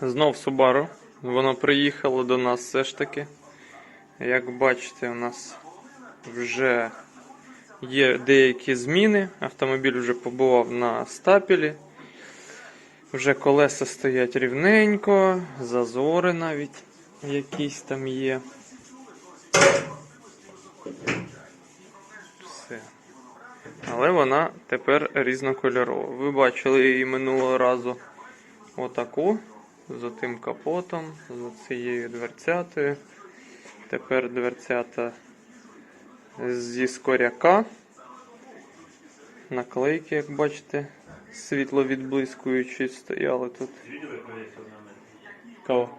Знов Subaru. Воно приїхало до нас все ж таки. Як бачите, у нас вже є деякі зміни. Автомобіль вже побував на стапелі. Вже колеса стоять рівненько, зазори навіть якісь там є. Все. Але вона тепер різнокольорова. Ви бачили її минулого разу отаку, з тим капотом, з цією дверцятою. Тепер дверцята зі скоряка. Наклейки, як бачите, світло відблискуючі стояли тут. Кого?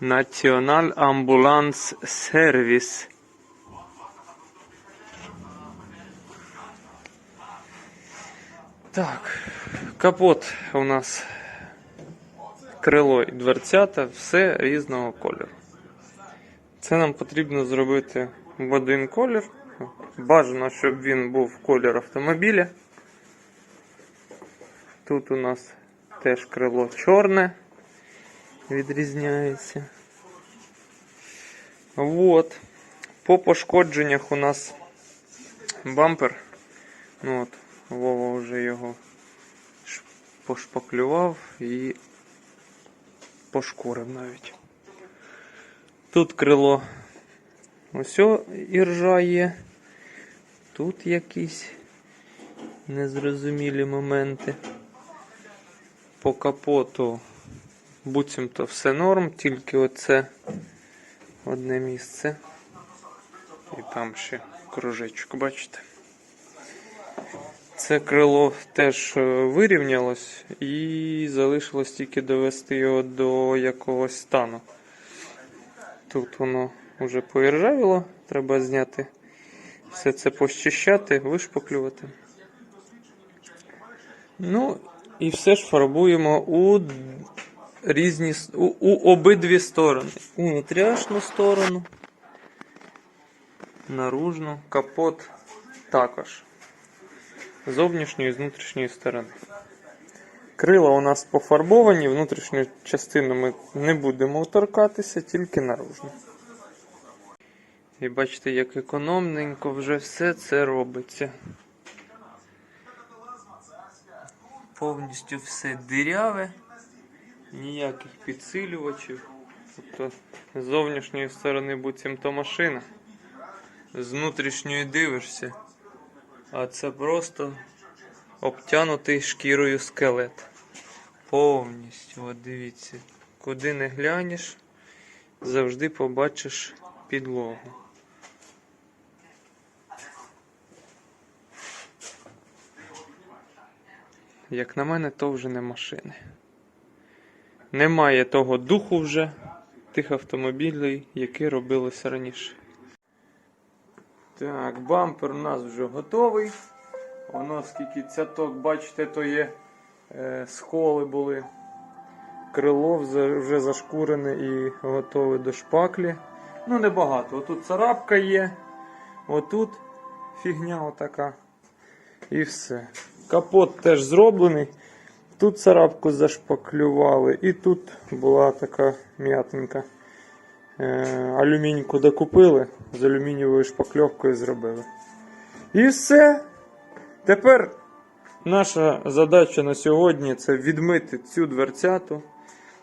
Національ Амбуланс Сервіс. Так, капот у нас крило і дверцята, все різного кольору. Це нам потрібно зробити в один колір. Бажано, щоб він був колір автомобіля. Тут у нас теж крило чорне відрізняється. Вот. По пошкодженнях у нас бампер. Ну от, Вова вже його пошпаклював і пошкурив навіть. Тут крило ось іржа є. Тут якісь незрозумілі моменти. По капоту буцімто все норм, тільки оце одне місце. І там ще кружечок, бачите? Це крило теж е, вирівнялось і залишилось тільки довести його до якогось стану. Тут воно вже поіржавіло, треба зняти все це пощищати, вишпаклювати. Ну, і все ж фарбуємо у різні у, у обидві сторони. У внутрішню сторону, наружну, капот також. Зовнішньої і з внутрішньої сторони. Крила у нас пофарбовані, внутрішню частину ми не будемо торкатися, тільки наружну. І бачите, як економненько вже все це робиться. Повністю все диряве ніяких підсилювачів. Тобто з зовнішньої сторони буцімто машина. З внутрішньої дивишся. А це просто обтянутий шкірою скелет. Повністю, от дивіться, куди не глянеш, завжди побачиш підлогу. Як на мене, то вже не машини. Немає того духу вже тих автомобілів, які робилися раніше. Так, бампер у нас вже готовий. Воно скільки цяток, бачите, то є е, сколи були. Крило вже зашкурене і готове до шпаклі. Ну, небагато. Отут царапка є, отут фігня отака. І все. Капот теж зроблений. Тут царапку зашпаклювали, і тут була така м'ятинка. Е, алюмінійку докупили, з алюмінієвою шпакльовкою зробили. І все. Тепер наша задача на сьогодні це відмити цю дверцяту,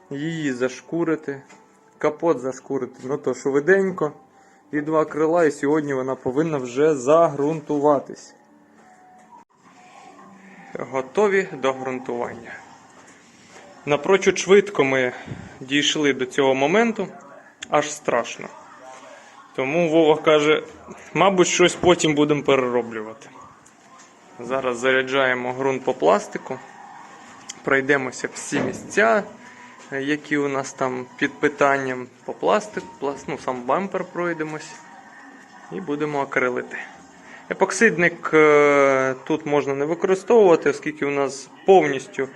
її зашкурити, капот зашкурити, ну то швиденько. І два крила, і сьогодні вона повинна вже загрунтуватись. Готові до ґрунтування. Напрочуд швидко ми дійшли до цього моменту, аж страшно. Тому Вова каже, мабуть, щось потім будемо перероблювати. Зараз заряджаємо ґрунт по пластику, пройдемося всі місця, які у нас там під питанням по пластику, пласт, ну, сам бампер пройдемось і будемо акрилити. Епоксидник е, тут можна не використовувати, оскільки у нас повністю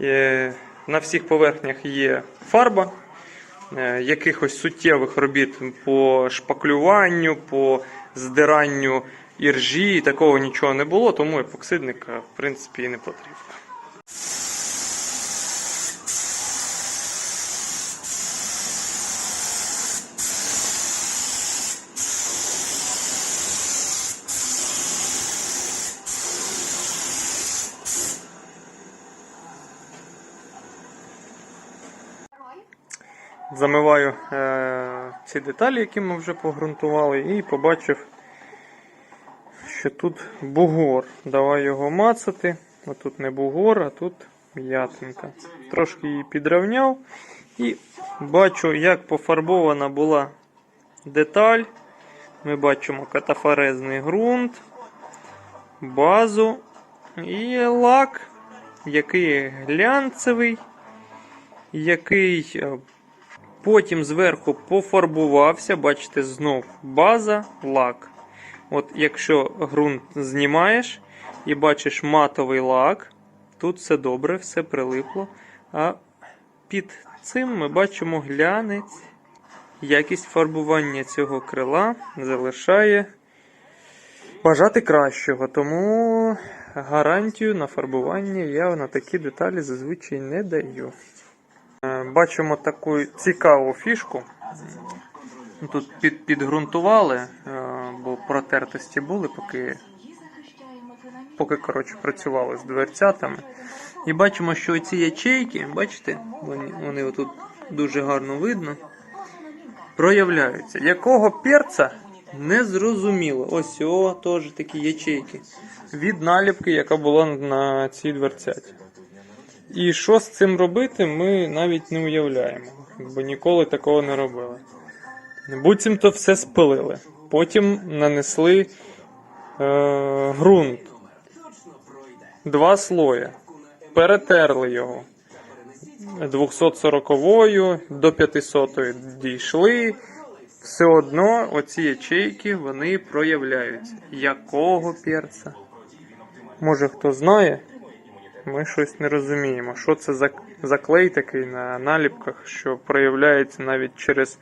е, на всіх поверхнях є фарба. Е, Якихось суттєвих робіт по шпаклюванню, по здиранню іржі, такого нічого не було, тому епоксидника, в принципі, і не потрібно. Замиваю е, ці деталі, які ми вже погрунтували, і побачив, що тут бугор. Давай його мацати. Отут не бугор, а тут м'ятинка. Трошки її підрівняв і бачу, як пофарбована була деталь. Ми бачимо катафорезний ґрунт, базу і лак, який глянцевий, який е, Потім зверху пофарбувався, бачите, знов база, лак. От якщо ґрунт знімаєш і бачиш матовий лак, тут все добре, все прилипло. А під цим ми бачимо глянець. Якість фарбування цього крила залишає бажати кращого. Тому гарантію на фарбування я на такі деталі зазвичай не даю. Е, Бачимо таку цікаву фішку. Тут під, підґрунтували, е, бо протертості були, поки, поки коротше, працювали з дверцятами. І бачимо, що ці ячейки, бачите, вони, вони отут дуже гарно видно, проявляються. Якого перця не зрозуміло. Ось о, теж такі ячейки. Від наліпки, яка була на цій дверцяті. І що з цим робити, ми навіть не уявляємо, бо ніколи такого не робили. Буцімто все спилили. Потім нанесли е, ґрунт. Два слої. Перетерли його. 240 до 500-ї дійшли. Все одно оці ячейки вони проявляються. Якого перця? Може хто знає? Ми щось не розуміємо, що це за, за клей такий на наліпках, що проявляється навіть через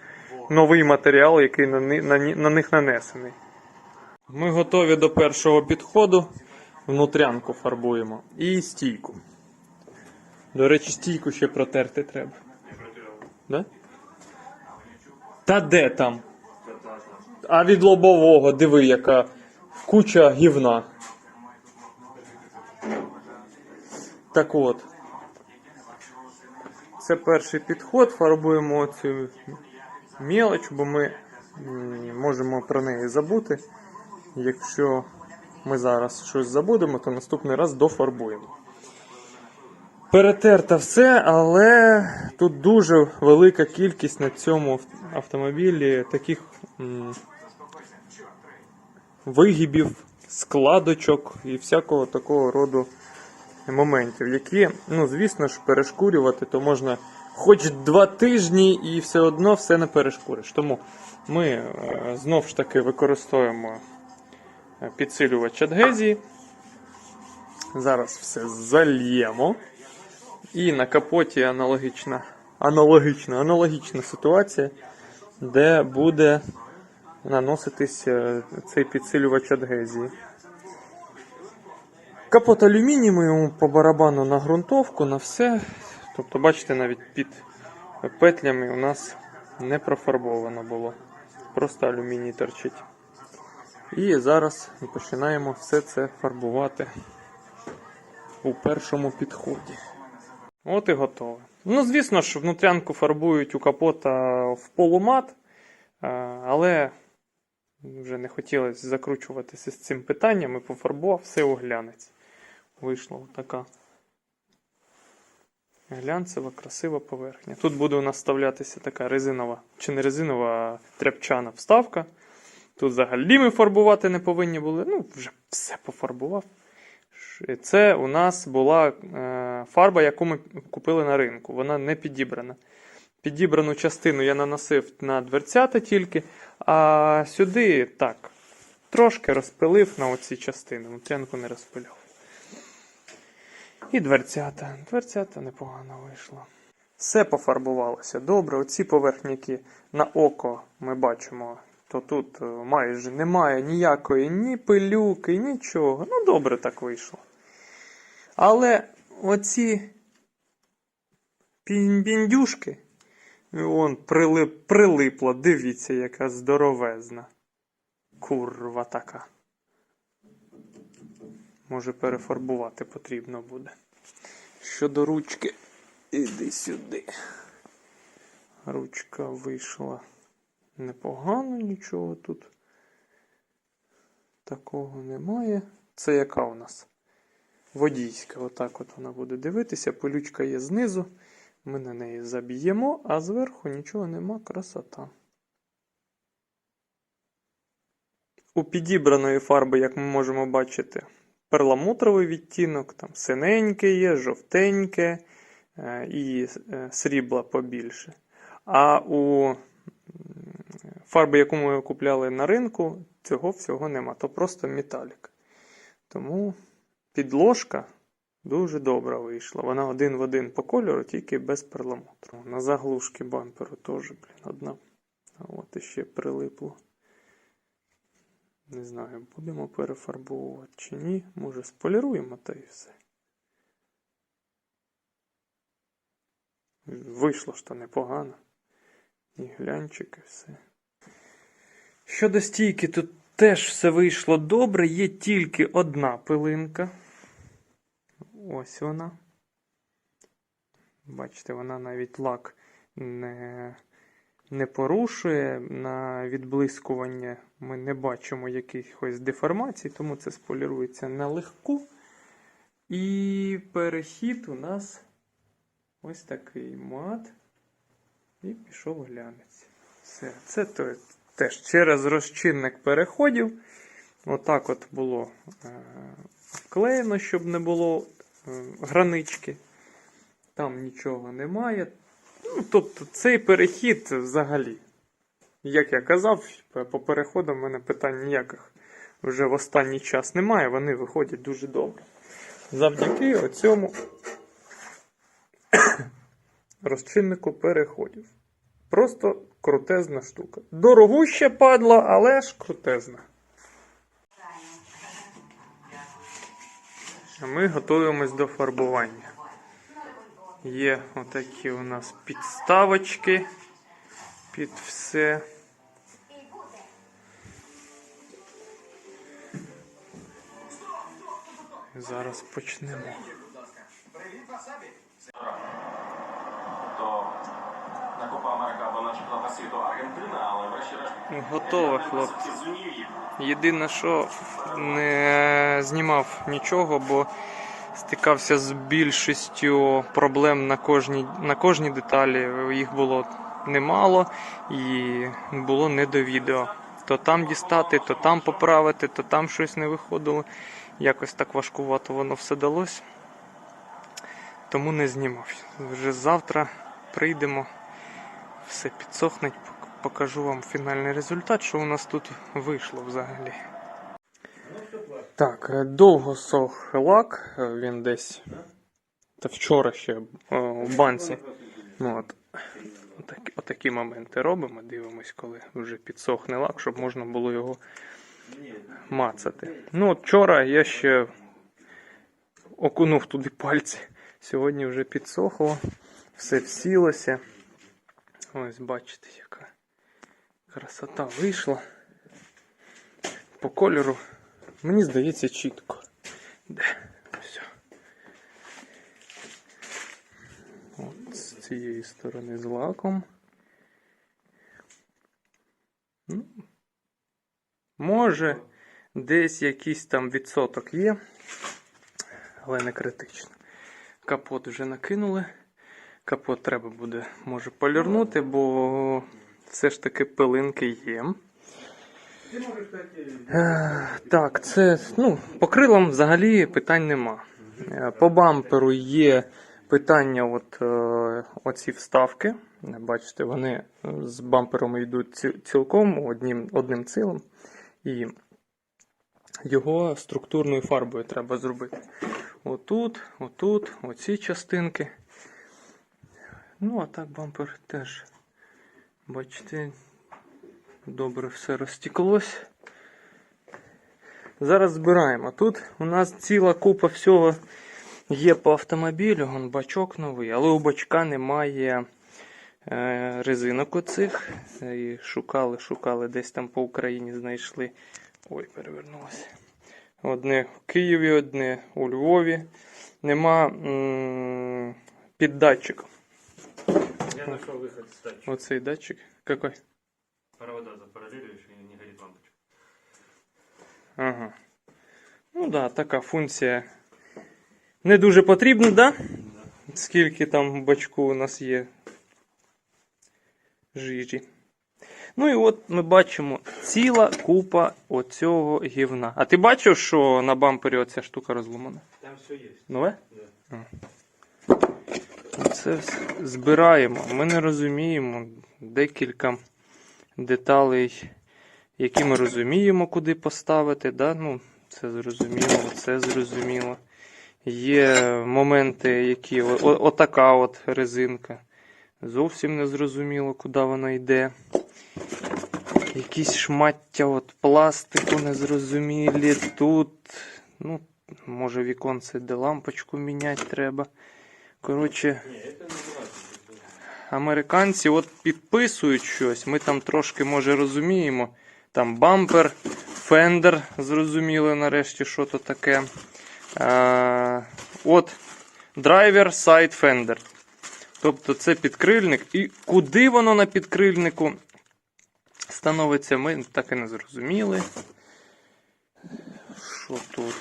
новий матеріал, який на, на, на них нанесений. Ми готові до першого підходу. Внутрянку фарбуємо. І стійку. До речі, стійку ще протерти треба. Да? Та де там? А від лобового, диви, яка куча гівна. Так от. Це перший підход, фарбуємо цю мелоч, бо ми можемо про неї забути. Якщо ми зараз щось забудемо, то наступний раз дофарбуємо. Перетерто все, але тут дуже велика кількість на цьому автомобілі таких м, вигибів, складочок і всякого такого роду моментів, які, ну, звісно ж, перешкурювати, то можна хоч два тижні і все одно все не перешкуриш. Тому ми е, знов ж таки використовуємо е, підсилювач адгезії. Зараз все зальємо. І на капоті аналогічна, аналогічна, аналогічна ситуація, де буде наноситись е, цей підсилювач адгезії. Капот алюміній йому по барабану на ґрунтовку, на все. Тобто, бачите, навіть під петлями у нас не профарбовано було. Просто алюміній торчить. І зараз починаємо все це фарбувати у першому підході. От і готове. Ну, звісно ж, внутрянку фарбують у капота в полумат, але вже не хотілося закручуватися з цим питанням і пофарбував все у. Вийшла така глянцева, красива поверхня. Тут буде у нас вставлятися така резинова, чи не резинова, а тряпчана вставка. Тут взагалі ми фарбувати не повинні були. Ну, вже все пофарбував. Ш- Це у нас була е, фарба, яку ми купили на ринку. Вона не підібрана. Підібрану частину я наносив на дверцята тільки, а сюди так, трошки розпилив на оці частини. Внутрянку не розпиляв. І дверцята. Дверцята непогано вийшло. Все пофарбувалося добре. Оці поверхні, які на око ми бачимо, то тут е, майже немає ніякої ні пилюки, нічого. Ну, добре так вийшло. Але оці піндюшки, вон прилип, прилипла, дивіться, яка здоровезна. Курва така. Може перефарбувати потрібно буде. Щодо ручки, іди сюди. Ручка вийшла непогано, нічого тут такого немає. Це яка у нас? Водійська. Отак от вона буде дивитися. Полючка є знизу. Ми на неї заб'ємо, а зверху нічого нема, красота. У підібраної фарби, як ми можемо бачити, перламутровий відтінок, там синеньке є, жовтеньке е, і е, срібла побільше. А у фарби, яку ми купляли на ринку, цього всього нема. То просто металік. Тому підложка дуже добра вийшла. Вона один в один по кольору, тільки без перламутру. На заглушки бамперу теж, блін, одна. От іще прилипло. Не знаю, будемо перефарбовувати чи ні. Може, споліруємо та і все. Вийшло ж то непогано. І глянчик, і все. Щодо стійки, тут теж все вийшло добре. Є тільки одна пилинка. Ось вона. Бачите, вона навіть лак не, не порушує. На відблискування ми не бачимо якихось деформацій, тому це сполірується на легку. І перехід у нас ось такий мат. І пішов глянець. Все, це то, теж через розчинник переходів. Отак от було е, вклеєно, щоб не було е, гранички. Там нічого немає. Ну, тобто цей перехід взагалі. Як я казав, по переходам в мене питань ніяких вже в останній час немає, вони виходять дуже добре. Завдяки оцьому розчиннику переходів. Просто крутезна штука. Дорогуща падла, але ж крутезна. Ми готуємось до фарбування. Є отакі у нас підставочки під все. Зараз почнемо. Готово, хлопці. Єдине, що не знімав нічого, бо стикався з більшістю проблем на кожній, на кожній деталі. Їх було немало і було не до відео. То там дістати, то там поправити, то там щось не виходило. Якось так важкувато воно все далось. Тому не знімав. Вже завтра прийдемо, все підсохне, покажу вам фінальний результат, що у нас тут вийшло взагалі. Так, е, довго сох лак, е, він десь. Та вчора ще е, у банці. Ну, от, отакі, отакі моменти робимо, дивимось, коли вже підсохне лак, щоб можна було його мацати. Ну, от вчора я ще окунув туди пальці. Сьогодні вже підсохло, все всілося. Ось бачите, яка красота вийшла. По кольору, мені здається, чітко. Де? Все. От з цієї сторони з лаком. Ну, може, десь якийсь там відсоток є, але не критично. Капот вже накинули. Капот треба буде, може, полірнути, бо все ж таки пилинки є. Е, Так, це ну, по крилам взагалі питань нема. Е, По бамперу є питання, от е, оці вставки. Бачите, вони з бампером йдуть цілком одним, одним цілим. І його структурною фарбою треба зробити. Отут, отут, оці частинки. Ну, а так бампер теж, бачите, Добре все розтеклось. Зараз збираємо. Тут у нас ціла купа всього є по автомобілю, Вон бачок новий, але у бачка немає е, резинок оцих. І шукали, шукали, десь там по Україні знайшли. Ой, перевернулося. Одне в Києві, одне у Львові. Нема м, під датчиком. Я нашел выход с датчика. Оцей датчик. Какой? Провода запараллеливаешь и не горит лампочка. Ага. Ну да, така функція. Не дуже потрібна, да? Скільки там в бачку у нас є жижі. Ну і от ми бачимо ціла купа оцього гівна. А ти бачив, що на бампері оця штука розломана? Там все есть. Нове? Да. Це збираємо. Ми не розуміємо декілька деталей, які ми розуміємо, куди поставити. Да? Ну, це зрозуміло, це зрозуміло. Є моменти, які отака от резинка. Зовсім не зрозуміло, куди вона йде. Якісь шмаття от пластику незрозумілі. Тут, ну, може віконце, де лампочку міняти треба. Коротше. Американці от підписують щось. Ми там трошки, може, розуміємо. Там бампер, фендер, зрозуміли нарешті, що то таке. А, от драйвер сайд фендер. Тобто це підкрильник. І куди воно на підкрильнику становиться, ми так і не зрозуміли. Що тут?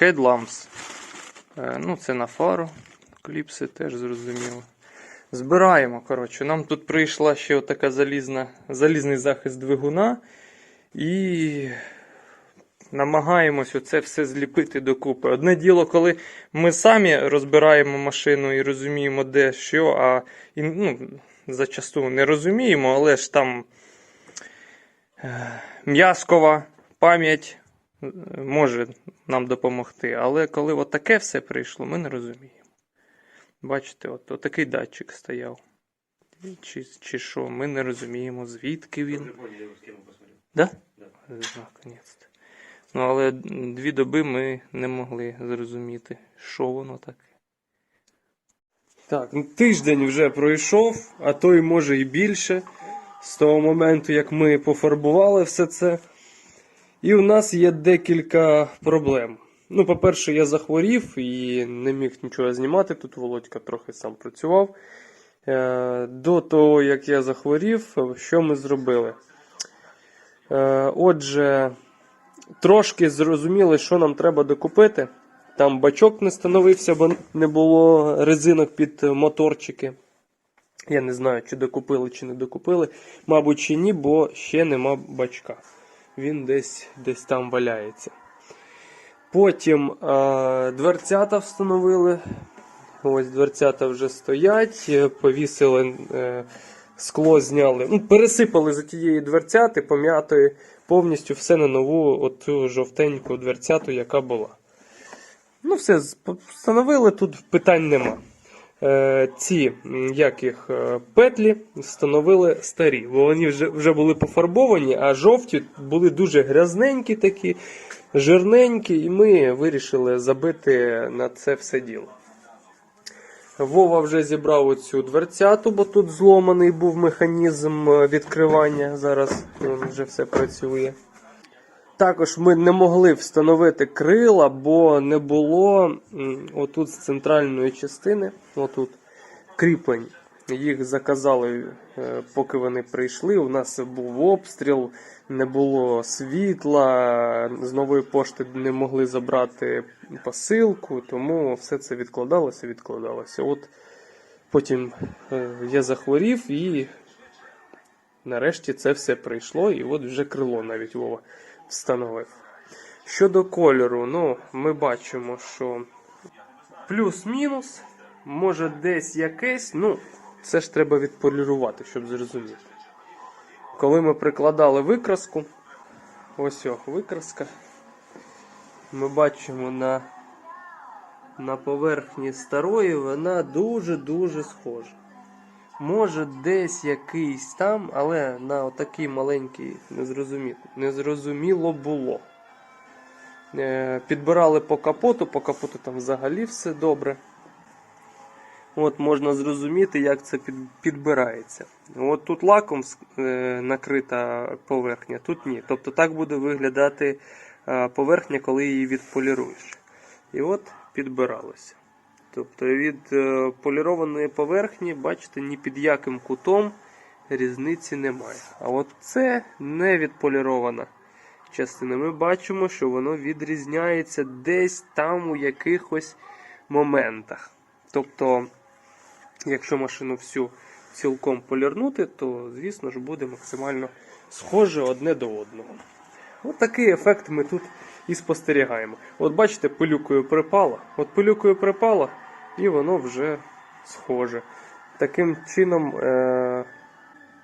Headlamps. Е, Ну, це на фару. Кліпси теж зрозуміло. Збираємо, коротше. Нам тут прийшла ще така залізна, залізний захист двигуна. І намагаємось оце все зліпити докупи. Одне діло, коли ми самі розбираємо машину і розуміємо, де що, а і, ну, зачасту не розуміємо, але ж там е, м'язкова пам'ять е, може нам допомогти. Але коли таке все прийшло, ми не розуміємо. Бачите, от, от такий датчик стояв. Чи, чи що, ми не розуміємо, звідки він. Да? Да. Наконець-то. Ну, але дві доби ми не могли зрозуміти, що воно таке. Так, ну, тиждень вже пройшов, а то й може і більше. З того моменту, як ми пофарбували все це. І у нас є декілька проблем. Ну, по-перше, я захворів і не міг нічого знімати. Тут Володька трохи сам працював. Е, До того, як я захворів, що ми зробили? Е, Отже, трошки зрозуміли, що нам треба докупити. Там бачок не становився, бо не було резинок під моторчики. Я не знаю, чи докупили, чи не докупили. Мабуть, чи ні, бо ще нема бачка. Він десь, десь там валяється. Потім е, дверцята встановили. Ось дверцята вже стоять, е, повісили е, скло, зняли. Ну, пересипали за тієї дверцяти, пом'ятої повністю все на нову оту жовтеньку дверцяту, яка була. Ну, все, встановили, тут питань нема. Е, ці як їх, е, петлі встановили старі, бо вони вже, вже були пофарбовані, а жовті були дуже грязненькі такі, жирненькі, і ми вирішили забити на це все діло. Вова вже зібрав оцю дверцяту, бо тут зломаний був механізм е, відкривання. Зараз він вже все працює. Також ми не могли встановити крила, бо не було отут з центральної частини, отут кріплень. Їх заказали, е, поки вони прийшли. У нас був обстріл, не було світла, з нової пошти не могли забрати посилку, тому все це відкладалося, відкладалося. От потім е, я захворів і нарешті це все прийшло, і от вже крило навіть Вова встановив. Щодо кольору, ну, ми бачимо, що плюс-мінус, може десь якесь, ну, це ж треба відполірувати, щоб зрозуміти. Коли ми прикладали викраску, ось о, викраска, ми бачимо на, на поверхні старої, вона дуже-дуже схожа. Може, десь якийсь там, але на отакий маленький незрозуміло, незрозуміло було. Е, Підбирали по капоту, по капоту там взагалі все добре. От можна зрозуміти, як це під, підбирається. От тут лаком е, накрита поверхня, тут ні. Тобто так буде виглядати е, поверхня, коли її відполіруєш. І от підбиралося. Тобто від е, полірованої поверхні, бачите, ні під яким кутом різниці немає. А от це не відполірована частина. Ми бачимо, що воно відрізняється десь там у якихось моментах. Тобто, якщо машину всю цілком полірнути, то, звісно ж, буде максимально схоже одне до одного. От такий ефект ми тут і спостерігаємо. От бачите, пилюкою припало. От пилюкою припало, і воно вже схоже. Таким чином, е-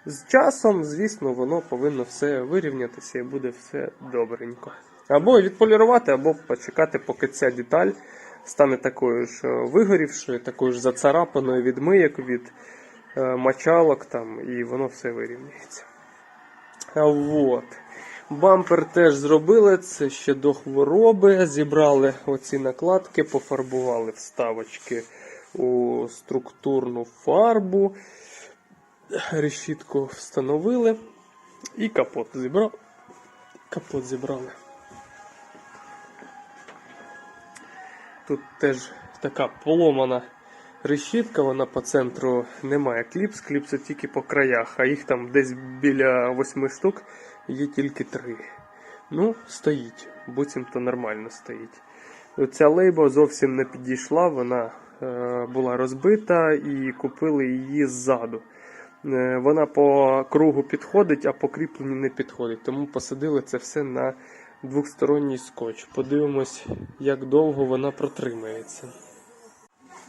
з часом, звісно, воно повинно все вирівнятися і буде все добренько. Або відполірувати, або почекати, поки ця деталь стане такою ж вигорівшою, такою ж зацарапаною від мийок, від е, мочалок там, і воно все вирівняється. А от. Бампер теж зробили, це ще до хвороби. Зібрали оці накладки, пофарбували вставочки у структурну фарбу. Решітку встановили. І капот зібрали. Капот зібрали. Тут теж така поломана решітка, вона по центру немає кліпс, кліпси тільки по краях, а їх там десь біля восьми штук є тільки три. Ну, стоїть, буцімто нормально стоїть. Ця лейба зовсім не підійшла, вона е, була розбита і купили її ззаду. Е, вона по кругу підходить, а по кріпленню не підходить. Тому посадили це все на двохсторонній скотч. Подивимось, як довго вона протримається.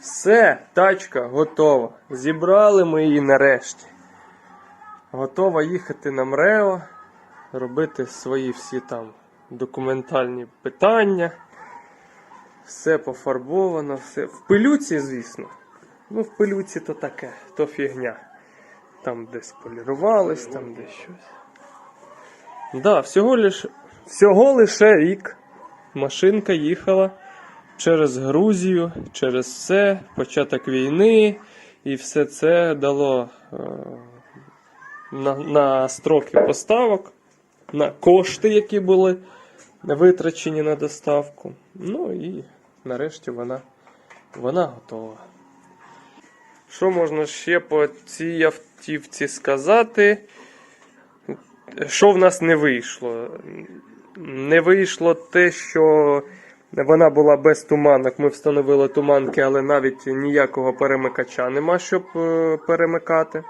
Все, тачка готова. Зібрали ми її нарешті. Готова їхати на МРЕО, робити свої всі там документальні питання. Все пофарбовано, все. В пилюці, звісно. Ну, в пилюці то таке, то фігня. Там десь полірувались, там десь щось. Да, всього лише, всього лише рік машинка їхала через Грузію, через все, початок війни, і все це дало е, на, на строки поставок, на кошти, які були витрачені на доставку. Ну і нарешті вона, вона готова. Що можна ще по цій автівці сказати? Що в нас не вийшло? Не вийшло те, що вона була без туманок. Ми встановили туманки, але навіть ніякого перемикача нема, щоб е, перемикати.